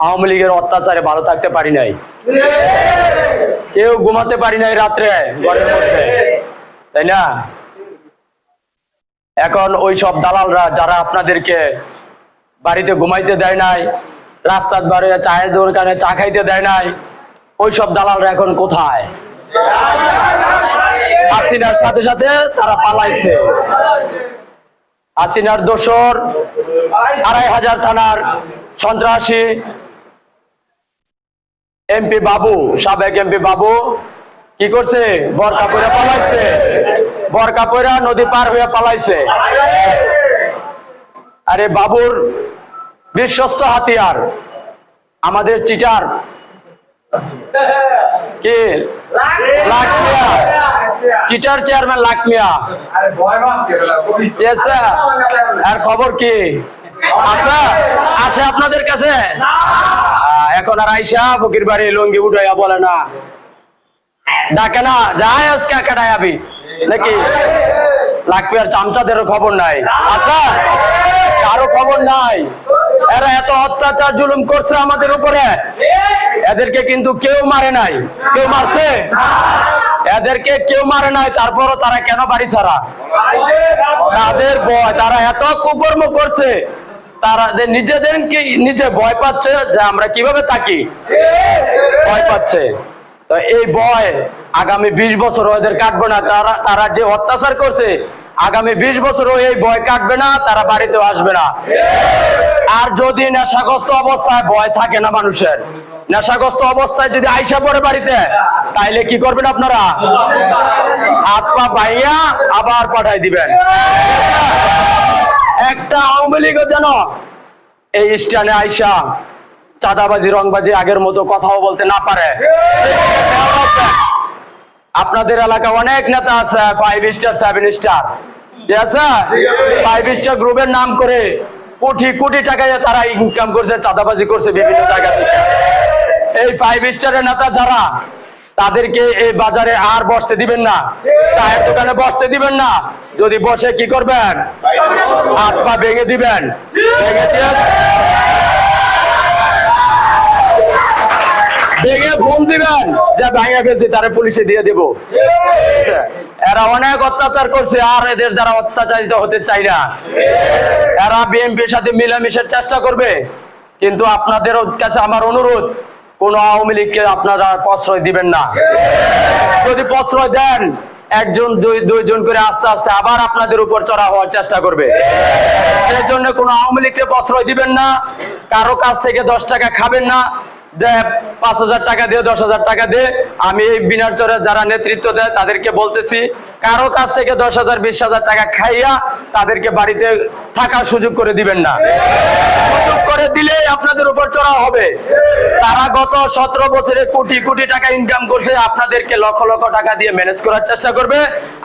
আওয়ামী লীগের অত্যাচারে ভালো থাকতে পারি নাই। কেউ ঘুমাতে পারি নাই রাত্রে, ঘরের মধ্যে। তাই না? এখন ওই সব দালালরা যারা আপনাদেরকে বাড়িতে ঘুমাইতে দেয় নাই, রাস্তার বারে চায়ের দোকানে চা খাইতে দেয় নাই ওই সব দালালরা এখন কোথায়? হাসিনার সাথে সাথে তারা পালাইছে। হাসিনার দোসর আড়াই হাজার থানার সন্ত্রাসী এমপি বাবু সাবেক এমপি বাবু কি করছে? বরকা পরে পালাইছে। বরকা পরে নদী পার হয়ে পালাইছে। আরে বাবুর বিশ্বস্ত হাতিয়ার আমাদের চিটার। কে? লাকমিয়া। Cheater chairman Lakmia. আর খবর কি? আছে আসে আপনাদের কাছে? এখন আর আইসা ফকির বাড়ি লঙ্গি উঠাইয়া বলে না। ডাকে না যায় আজকে কাটাই আবি নাকি? লাগবে আর চামচাদেরও খবর নাই। আচ্ছা কারও খবর নাই। এরা এত অত্যাচার জুলুম করছে আমাদের উপরে। এদেরকে কিন্তু কেউ মারে নাই। কেউ মারছে? এদেরকে কেউ মারে নাই তারপরও তারা কেন বাড়ি ছাড়া? তাদের ভয় তারা এত কুকর্ম করছে। তারা নিজেদেরকে নিজে ভয় পাচ্ছে, যে আমরা কীভাবে থাকি ভয় পাচ্ছে। তো এই ভয় আগামী বিশ বছর ওদের কাটবে না। তারা তারা যে অত্যাচার করছে, আগামী বিশ বছরও এই ভয় কাটবে না, তারা বাড়িতেও আসবে না। আর যদি নেশাগ্রস্ত অবস্থায় ভয় থাকে না মানুষের, নেশাগ্রস্ত অবস্থায় যদি আইসা পড়ে বাড়িতে, তাইলে কি করবেন আপনারা? হাত পা বাইয়া আবার পাঠাই দিবেন। একটা আওয়ামী লীগও যেন এই স্ট্যান্ডে আইসা চাঁদাবাজি, রংবাজি আগের মতো কথাও বলতে না পারে। আপনাদের এলাকা অনেক নেতা আছে five star seven star five star গ্রুপের নাম করে কোটি কোটি টাকায় তারা ইনকাম করছে, চাঁদাবাজি করছে বিভিন্ন জায়গা থেকে। এই ফাইভ স্টারের নেতা যারা তাদেরকে এই বাজারে আর বসতে দিবেন না। চায়ের দোকানে বসতে দিবেন না। যদি বসে কি করবেন? হাত পা ভেঙে দিবেন। ভেঙে দিয়ে দিবেন। যে ভাঙে ফেলছি, তারে পুলিশে দিয়ে দেব। এরা অনেক অত্যাচার করছে, আর এদের অত্যাচারিত হতে চাই না। এরা সাথে মিলামিশের চেষ্টা করবে। কিন্তু আপনাদের কাছে আমার অনুরোধ কোন আওয়ামী লীগকে আপনারা প্রশ্রয় দিবেন না। যদি প্রশ্রয় দেন, একজন, দুই, দুইজন করে আস্তে আস্তে আবার আপনাদের উপর চড়া হওয়ার চেষ্টা করবে। সেই জন্য কোনো আওয়ামী লীগকে প্রশ্রয় দিবেন না। কারও কাছ থেকে দশ টাকা খাবেন না। পাঁচ হাজার টাকা দিয়ে দশ হাজার টাকা দিয়ে আমি এই বিনার চরে যারা নেতৃত্ব দেয়, তাদেরকে বলতেছি, কারও কাছ থেকে দশ হাজার, বিশ হাজার টাকা খাইয়া তাদেরকে বাড়িতে থাকার সুযোগ করে দিবেন না। দিলে আপনাদের উপর চড়া হবে। তারা গত সতেরো বছরে কোটি কোটি টাকা ইনকাম করছে, আপনাদেরকে লক্ষ লক্ষ টাকা দিয়ে ম্যানেজ করার চেষ্টা করবে,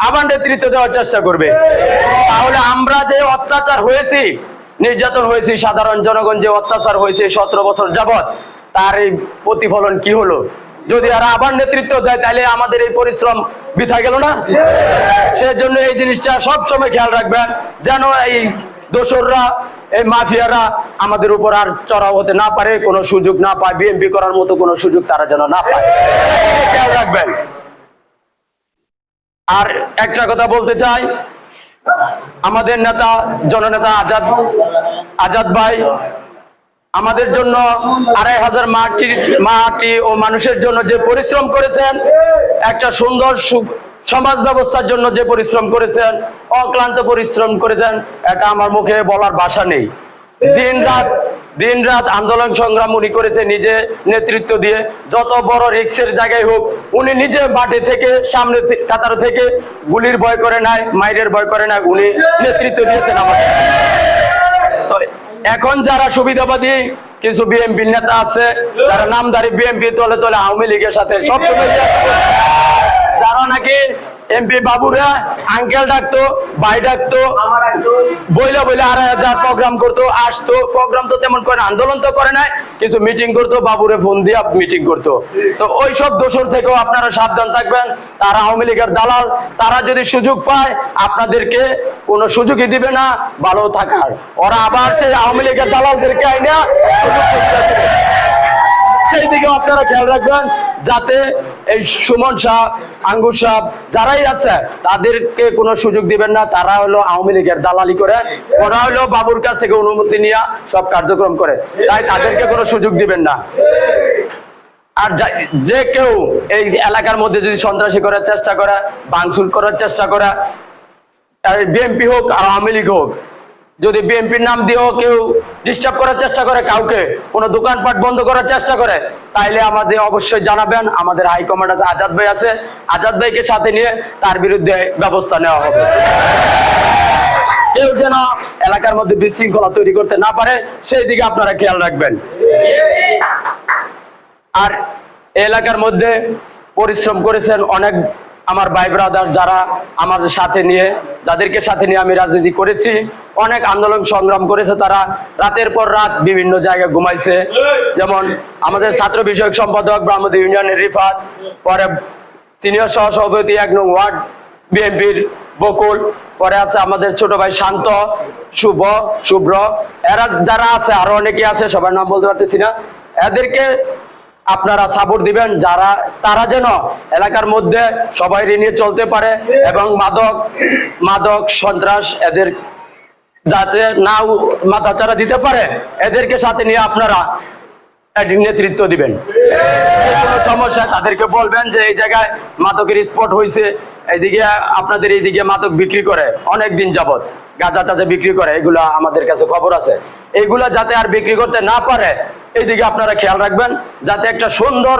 আবার নেতৃত্ব দেওয়ার চেষ্টা করবে। তাহলে আমরা যে অত্যাচার হয়েছি, নির্যাতন হয়েছি, সাধারণ জনগণ যে অত্যাচার হয়েছে সতেরো বছর যাবত তার এই প্রতিফলন কি হলো? যদি আর আবার নেতৃত্ব দেয়, তাহলে আমাদের এই পরিশ্রম বৃথা গেল না? সেজন্য এই জিনিসটা সব সময় খেয়াল রাখবেন, যেন এই দোসররা এই মাফিয়ারা আমাদের উপর আর চড়াও হতে না পারে, কোনো সুযোগ না পায় বিএমপি করার মতো কোনো সুযোগ তারা যেন না পায়। রাখবেন। আর একটা কথা বলতে চাই, আমাদের নেতা, জননেতা আজাদ আজাদ ভাই, আমাদের জন্য আড়াই হাজার মাটি মাটি ও মানুষের জন্য যে পরিশ্রম করেছেন, একটা সুন্দর সমাজ ব্যবস্থার জন্য যে পরিশ্রম করেছেন অক্লান্ত পরিশ্রম করেছেন এটা আমার মুখে বলার ভাষা নেই। দিন রাত দিন রাত আন্দোলন সংগ্রাম উনি করেছে নিজে নেতৃত্ব দিয়ে, যত বড় রিক্সের জায়গায় হোক, উনি নিজে মাঠে থেকে, সামনে কাতার থেকে গুলির ভয় করে নাই, মাইরের ভয় করে নাই, উনি নেতৃত্ব দিয়েছেন আমাদের তো এখন যারা সুবিধাবাদী, কিছু বিএনপি নেতা আছে, যারা নামধারী বিএনপি তলে তলে আওয়ামী লীগের সাথে সবসময় যারা নাকি এমপি বাবুরা আঙ্কেল ডাকতো ভাই ডাকতো বইলা বইলা আড়াই হাজার প্রোগ্রাম করতো আসতো। প্রোগ্রাম তো তেমন করে আন্দোলন তো করে নাই কিছু মিটিং করতো বাবুরে ফোন দিয়ে মিটিং করতো। তো ওই সব দোষর থেকেও আপনারা সাবধান থাকবেন তারা আওয়ামী লীগের দালাল তারা যদি সুযোগ পায় আপনাদেরকে কোনো সুযোগই দিবে না ভালো থাকার। ওরা আবার সেই আওয়ামী লীগের দালালদেরকে আইনা সুবিধা দিবে। আপনারা খেয়াল রাখবেন যাতে এই সুমন সাহ আঙ্গুর সাহ যারাই আছে, তাদেরকে কোনো সুযোগ দিবেন না। তারা হলো আওয়ামী লীগের দালালি করে, ওরা হলো বাবুর কাছ থেকে অনুমতি নিয়ে সব কার্যক্রম করে। তাই তাদেরকে কোনো সুযোগ দিবেন না। আর যে কেউ এই এলাকার মধ্যে যদি সন্ত্রাসী করার চেষ্টা করে, ভাঙচুর করার চেষ্টা করে বিএনপি হোক আর আওয়ামী লীগ হোক যদি বিএনপির নাম দিয়েও কেউ ডিস্টার্ব করার চেষ্টা করে কাউকে, কোনো দোকানপাট বন্ধ করার চেষ্টা করে, তাইলে আমাদের অবশ্যই জানাবেন, আমাদের হাইকমান্ড আছে আজাদ ভাই আছে। আজাদ ভাইকে সাথে নিয়ে তার বিরুদ্ধে ব্যবস্থা নেওয়া হবে। কেউ যেন এলাকার মধ্যে বিশৃঙ্খলা তৈরি করতে না পারে, সেই দিকে আপনারা খেয়াল রাখবেন। আর এলাকার মধ্যে পরিশ্রম করেছেন অনেক আমার ভাই ব্রাদার যারা আমাদের সাথে নিয়ে, যাদেরকে সাথে নিয়ে আমি রাজনীতি করেছি, অনেক আন্দোলন সংগ্রাম করেছে তারা। রাতের পর রাত বিভিন্ন জায়গায় ঘুমাইছে। যেমন আমাদের ছাত্র বিষয়ক সম্পাদক ব্রাহ্মদ ইউনিয়নের রিফাত, পরে সিনিয়র সহসভাপতি এক নং ওয়ার্ড বিএনপির বকুল, পরে আছে আমাদের ছোট ভাই শান্ত, শুভ, শুভ্র। এরা যারা আছে, আরও অনেকে আছে, সবার নাম বলতে পারতেছি না। এদেরকে আপনারা সাপোর্ট দিবেন, যারা, তারা যেন এলাকার মধ্যে সবাই নিয়ে চলতে পারে এবং মাদক মাদক সন্ত্রাস এদের যাতে না মাথাচাড়া দিতে পারে, এদেরকে সাথে নিয়ে আপনারা নেতৃত্ব দিবেন। সমস্যা তাদেরকে বলবেন যে এই জায়গায় মাদকের স্পট হয়েছে এইদিকে আপনাদের এইদিকে মাদক বিক্রি করে, অনেক দিন যাবত গাঁজা টাজা বিক্রি করে, এগুলা আমাদের কাছে খবর আছে। এগুলা যাতে আর বিক্রি করতে না পারে, এইদিকে আপনারা খেয়াল রাখবেন, যাতে একটা সুন্দর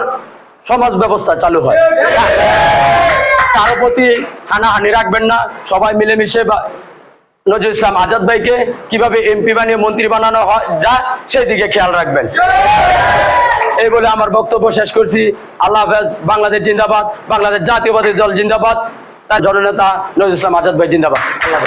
সমাজ ব্যবস্থা চালু হয়। কারও প্রতি হানাহানি রাখবেন না, সবাই মিলেমিশে নজরুল ইসলাম আজাদ ভাইকে কীভাবে এমপি বানিয়ে মন্ত্রী বানানো হয় যায় সেই দিকে খেয়াল রাখবেন। এই বলে আমার বক্তব্য শেষ করছি। আল্লাহ হাফেজ, বাংলাদেশ জিন্দাবাদ, বাংলাদেশ জাতীয়বাদী দল জিন্দাবাদ, তার জননেতা নজরুল ইসলাম আজাদ ভাই জিন্দাবাদ। আল্লাহ